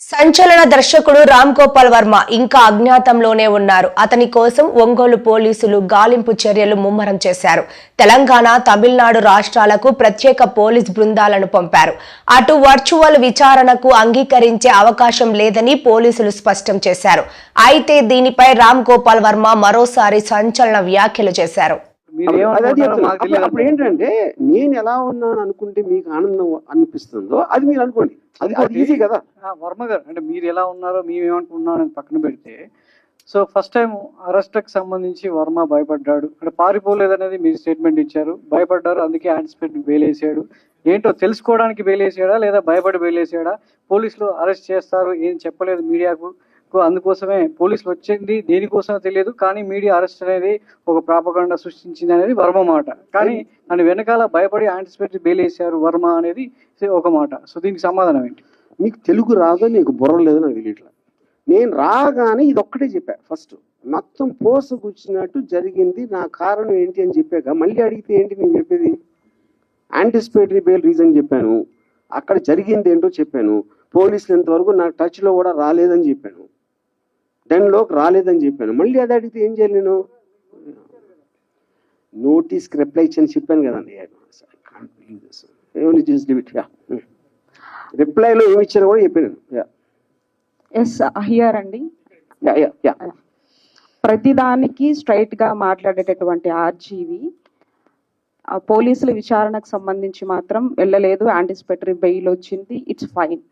సంచలన దర్శకుడు రామ్ గోపాల్ వర్మ ఇంకా అజ్ఞాతంలోనే ఉన్నారు. అతని కోసం ఒంగోలు పోలీసులు గాలింపు చర్యలు ముమ్మరం చేశారు. తెలంగాణ తమిళనాడు రాష్ట్రాలకు ప్రత్యేక పోలీస్ బృందాలను పంపారు. అటు వర్చువల్ విచారణకు అంగీకరించే అవకాశం లేదని పోలీసులు స్పష్టం చేశారు. అయితే దీనిపై రామ్ గోపాల్ వర్మ మరోసారి సంచలన వ్యాఖ్యలు చేశారు. అప్పుడు ఏంటంటే నేను ఎలా ఉన్నాను అనుకుంటే మీకు ఆనందం అనిపిస్తుందో అది మీరు అనుకోండి. అది అది ఈజీ కదా. వర్మ గారు అంటే మీరు ఎలా ఉన్నారో మేము ఏమనుకుంటున్నాం అనేది పక్కన పెడితే సో ఫస్ట్ టైం అరెస్ట్కి సంబంధించి వర్మ భయపడ్డాడు. అంటే పారిపోలేదనేది మీరు స్టేట్మెంట్ ఇచ్చారు. భయపడ్డారు అందుకే యాంటిసిపేట్ బెయిలేసాడు. ఏంటో తెలుసుకోవడానికి బెయిలేసాడా లేదా భయపడి బెయిలేసాడా? పోలీసులు అరెస్ట్ చేస్తారు ఏం చెప్పలేదు మీడియాకు. కు అందుకోసమే పోలీసులు వచ్చింది దేనికోసం తెలియదు కానీ మీడియా అరెస్ట్ అనేది ఒక ప్రాపగండ సృష్టించింది అనేది వర్మ మాట. కానీ దాని వెనకాల భయపడి యాంటిసిపేట్ బెయిల్ వర్మ అనేది ఒక మాట. సో దీనికి సమాధానం ఏంటి? మీకు తెలుగు రాదో నీకు బుర్ర లేదు నాకు తెలియట్లా. నేను రాగానే ఇది ఒక్కటే చెప్పా. ఫస్ట్ మొత్తం పోస జరిగింది నా కారణం ఏంటి అని చెప్పాక మళ్ళీ అడిగితే ఏంటి నేను చెప్పేది? యాంటిసిపేటరీ బెయిల్ రీజన్ చెప్పాను. అక్కడ జరిగింది ఏంటో చెప్పాను. పోలీసులు ఇంతవరకు నాకు టచ్లో కూడా రాలేదని చెప్పాను. డెన్లోకి రాలేదని చెప్పాను. మళ్ళీ అది అడిగితే ఏం చేయాలి నేను? నోటీస్కి రిప్లై ఇచ్చని చెప్పాను కదండి రిప్లైలో ఏమి ఇచ్చారో కూడా చెప్పాను యా. ఎస్ హియర్ అండి. Yeah yeah yeah. ప్రతిదానికి స్ట్రైట్గా మాట్లాడేటటువంటి ఆర్జీవి పోలీసుల విచారణకు సంబంధించి మాత్రం వెళ్ళలేదు. యాంటిసిపేటరీ బెయిల్ వచ్చింది. It's fine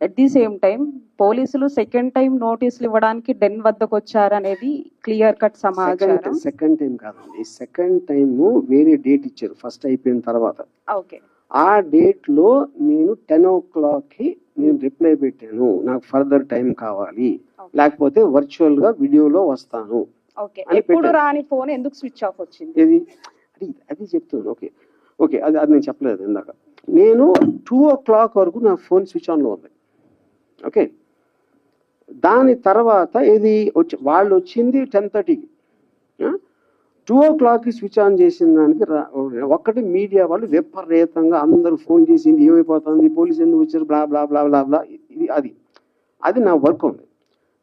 at the same time పోలీసులు సెకండ్ టైం నోటీసులు ఇవ్వడానికి డెన్ వద్దకు వచ్చారనేది క్లియర్ కట్ సమాచారం. సెకండ్ టైం కాదండి. సెకండ్ టైం వేరే డేట్ ఇచ్చారు ఫస్ట్ అయిపోయిన తర్వాత. ఓకే ఆ డేట్లో నేను టెన్ ఓ క్లాక్కి నేను రిప్లై పెట్టాను నాకు ఫర్దర్ టైం కావాలి. లేకపోతే వర్చువల్గా వీడియోలో వస్తాను. ఎప్పుడు. రాని ఫోన్ ఎందుకు స్విచ్ ఆఫ్ వచ్చింది? ఏది? అది అది చెప్తున్నాను. ఓకే ఓకే అది అది నేను చెప్పలేదు ఇందాక. నేను టూ ఓ క్లాక్ వరకు నా ఫోన్ స్విచ్ ఆన్లో ఉంది. ఓకే దాని తర్వాత ఇది వచ్చి వాళ్ళు వచ్చింది టెన్ థర్టీకి టూ ఓ క్లాక్కి స్విచ్ ఆన్ చేసిన దానికి రా- ఒక్కటి మీడియా వాళ్ళు విపరీతంగా అందరూ ఫోన్ చేసింది ఏమైపోతుంది పోలీసు ఎందుకు వచ్చారు బ్లా బ్లా బ్లా బ్లా బ్లా ఇది అది. అది నా వర్క్ ఉంది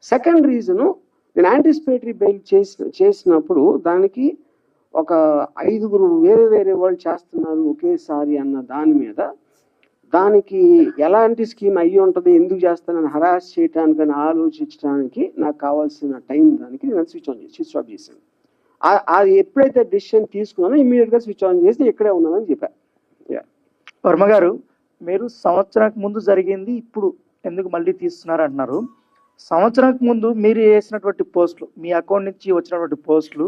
సెకండ్ రీజను నేను యాంటిసిపేటరీ బెయిల్ చేసిన చేసినప్పుడు దానికి ఒక ఐదుగురు వేరే వేరే వాళ్ళు చేస్తున్నారు ఒకేసారి అన్న దాని మీద దానికి ఎలాంటి స్కీమ్ అయ్యి ఉంటుంది ఎందుకు చేస్తానని హరాస్ చేయడానికి అని ఆలోచించడానికి నాకు కావాల్సిన టైం దానికి నేను స్విచ్ ఆన్ చేసి స్విచ్ ఆఫ్ చేశాను. అది ఎప్పుడైతే డిసిషన్ తీసుకున్నానో ఇమీడియట్గా స్విచ్ ఆన్ చేసి ఇక్కడే ఉన్నానని చెప్పా. వర్మ గారు మీరు సంవత్సరానికి ముందు జరిగింది ఇప్పుడు ఎందుకు మళ్ళీ తీస్తున్నారు అంటున్నారు. సంవత్సరానికి ముందు మీరు వేసినటువంటి పోస్టులు మీ అకౌంట్ నుంచి వచ్చినటువంటి పోస్టులు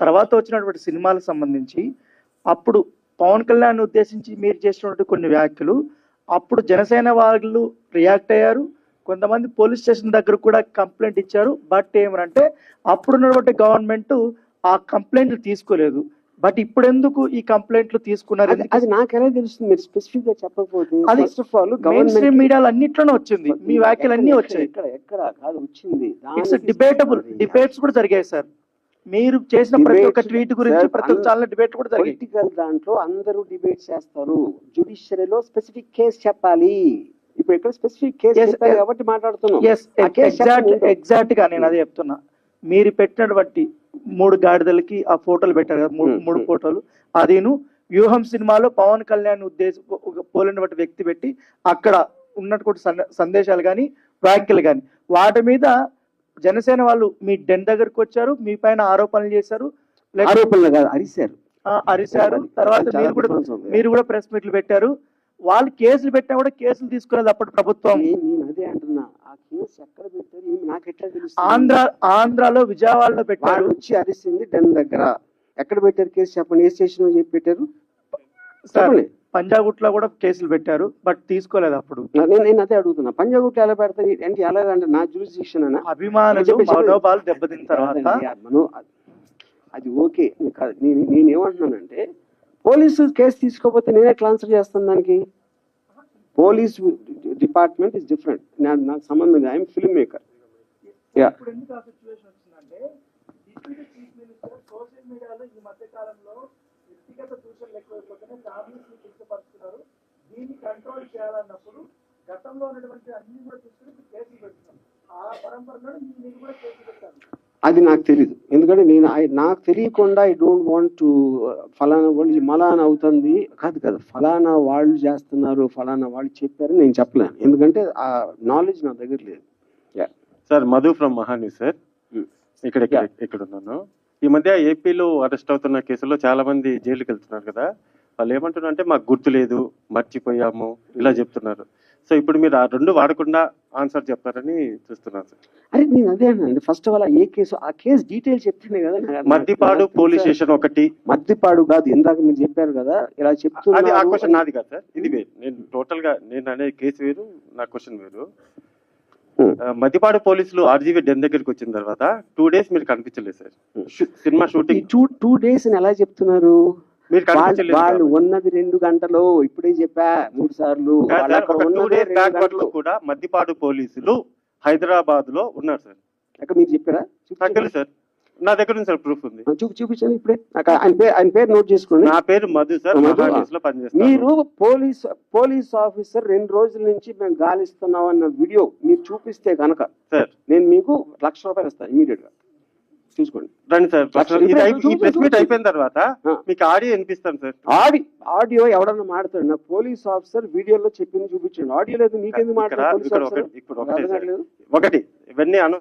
తర్వాత వచ్చినటువంటి సినిమాలకు సంబంధించి అప్పుడు పవన్ కళ్యాణ్ ఉద్దేశించి మీరు చేసినటువంటి కొన్ని వ్యాఖ్యలు. అప్పుడు జనసేన వాళ్ళు రియాక్ట్ అయ్యారు. కొంతమంది పోలీస్ స్టేషన్ దగ్గర కూడా కంప్లైంట్ ఇచ్చారు. బట్ ఏమనంటే అప్పుడున్నటువంటి గవర్నమెంట్ ఆ కంప్లైంట్లు తీసుకోలేదు. బట్ ఇప్పుడు ఎందుకు ఈ కంప్లైంట్లు తీసుకున్నారు? అది అది నాకు ఎలా తెలుస్తుంది? మీరు స్పెసిఫిక్గా చెప్పకపోతే అది ఫస్ట్ ఆఫ్ ఆల్ స్ట్రీమ్ మీడియాలో అన్నిట్లోనే వచ్చింది. మీ వ్యాఖ్యలు అన్ని వచ్చాయి. ఎక్కడ ఎక్కడ కాదు వచ్చింది. డిబేటబుల్ డిబేట్స్ కూడా జరిగాయి సార్ మీరు చేసిన ప్రతి ఒక్క ట్వీట్ గురించి ప్రతి ఒక్క ఛానల్ డిబేట్ కూడా జరిగాయి. పొలిటికల్ దాంట్లో అందరూ డిబేట్ చేస్తారు. జుడిషియరీలో స్పెసిఫిక్ కేసు చెప్పాలి. ఇప్పుడు ఇక్కడ స్పెసిఫిక్ కేసు చెప్పాలి. కాబట్టి మాట్లాడుతున్నాం. ఎగ్జాక్ట్గా నేను అదే చెప్తున్నా. మీరు పెట్టినటువంటి మూడు గాడిదలకి ఆ ఫోటోలు పెట్టారు కదా మూడు Hmm, మూడు hmm. ఫోటోలు. అదేను వ్యూహం సినిమాలో పవన్ కళ్యాణ్ ఉద్దేశం పోలినటువంటి వ్యక్తి పెట్టి అక్కడ ఉన్నటువంటి సంద- సందేశాలు కానీ వ్యాఖ్యలు కానీ వాటి మీద జనసేన వాళ్ళు మీ డెన్ దగ్గరకు వచ్చారు మీ పైన ఆరోపణలు చేశారు ఆరోపణలు కాదు అరిశారు. ఆ, అరిశారు. తర్వాత మీరు కూడా. మీరు కూడా ప్రెస్ మీట్లు పెట్టారు. వాళ్ళు కేసులు పెట్టినా కూడా కేసులు తీసుకునేది అప్పటి ప్రభుత్వం. అదే అంటున్నా. ఆ కేసు ఎక్కడ పెట్టారు? నాకు ఎట్లా ఆంధ్ర ఆంధ్రాలో విజయవాడలో వాడు పెట్టారు వచ్చి అరిసింది డెన్ దగ్గర. ఎక్కడ పెట్టారు కేసు? చెప్పండి. ఏ స్టేషన్ చెప్పి పెట్టారు? సార్ పంజాగుట్లో కూడా కేసులు పెట్టారు బట్ తీసుకోలేదు అప్పుడు. నేను నేను అదే అడుగుతున్నా. పంజాగుట్టు ఎలా పెడతారు? అంటే ఎలాగంటే నా జ్యూరిస్డిక్షన్ అనా? అభిమానులు. మనోభావాలు దెబ్బతిన్న తర్వాత అది మనో అది ఓకే. నేను కాదు నేను నేను ఏమంటున్నానంటే పోలీసు కేసు తీసుకోకపోతే నేను ఎట్లా ఆన్సర్ చేస్తాను దానికి. పోలీస్ డిపార్ట్మెంట్ ఇస్ డిఫరెంట్ నాకు సంబంధం ఐఎమ్ ఫిల్మ్ మేకర్ యా ఇప్పుడు ఎందుకు ఆ సిచ్యువేషన్ వచ్చిందంటే డిప్యూటీ చీఫ్ మినిస్టర్ సోషల్ మీడియాలో ఈ మధ్య కాలంలో వ్యక్తిగత దూషణలు ఎక్కువైపోతున్నాయి ఫ్యామిలీస్ని కించపరుస్తున్నారు దీన్ని కంట్రోల్ చేయాలన్నప్పుడు గతంలో ఉన్నటువంటి అన్ని కూడా చూసుకుని ఇప్పుడు కేసులు అది నాకు తెలియదు ఎందుకంటే నేను నాకు తెలియకుండా ఐ డోంట్ వాంట్ టు ఫలానా వాళ్ళు మలానా అవుతుంది. కాదు కాదు ఫలానా వాళ్ళు చేస్తున్నారు ఫలానా వాళ్ళు చెప్పారు నేను చెప్పలేను. ఎందుకంటే ఆ నాలెడ్జ్ నా దగ్గర లేదు. Sir Madhu from Maha News sir ఇక్కడ ఇక్కడ ఉన్నాను. ఈ మధ్య ఏపీలో అరెస్ట్ అవుతున్న కేసుల్లో చాలా మంది జైలుకి వెళ్తున్నారు కదా. వాళ్ళు ఏమంటున్నారు అంటే మాకు గుర్తు లేదు మర్చిపోయాము ఇలా చెప్తున్నారు. సో ఇప్పుడు మీరు ఆ రెండు వాడకుండా ఆన్సర్ చెప్తారని చూస్తున్నాను సార్. అరే నేను అదే అన్నాను first of all a case ఆ కేసు డీటెయిల్స్ చెప్తేనే కదా మద్దిపాడు పోలీస్? స్టేషన్ ఒకటి. మద్దిపాడు కాదు ఇందాక మీరు చెప్పారు కదా ఇలా అది ఆ చెప్తున్నారు క్వశ్చన్ నాది కాదు సార్. ఇది వేరు. నేను టోటల్గా నేను అనే కేసు వేరు నా క్వశ్చన్ వేరు. Hmm. ఆ, మద్దిపాడు పోలీసులు ఆర్జీవీ డెన్ దగ్గరికి వచ్చిన తర్వాత టూ డేస్ మీరు కనిపించలేదు sir. Hmm. Cinema shooting. Two two days ఎలా చెప్తున్నారు? మీరు వాళ్ళు. ఉన్నది రెండు గంటలు ఇప్పుడే చెప్పా మూడు సార్లు. కూడా మద్దిపాడు పోలీసులు హైదరాబాద్లో ఉన్నారు సార్. అక్కడ మీరు చెప్పారా? సార్. నా దగ్గర ఉంది సార్ ప్రూఫ్ ఉంది. చూపి చూపించండి ఇప్పుడే. నాకు ఆయన పేరు ఆయన పేరు నోట్ చేసుకోండి. నా పేరు మధు సార్లో పనిచేస్తాను. మీరు పోలీస్ పోలీస్ ఆఫీసర్ రెండు రోజుల నుంచి మేము గాలిస్తున్నాం అన్న వీడియో మీరు చూపిస్తే కనుక సార్. నేను మీకు లక్ష రూపాయలు ఇస్తాను ఇమీడియట్గా. చూసుకోండి రండి సార్ ఈ ప్రెస్ మీట్. అయిపోయిన తర్వాత. మీకు ఆడియో వినిపిస్తాను సార్. ఆడి ఆడియో ఎవడన్నా మాడతాడు? నాకు పోలీస్ ఆఫీసర్ వీడియోలో చెప్పింది చూపించండి. ఆడియో లేదు మీకెందుకు మాట్లాడారు? ఒకటి ఇవన్నీ అను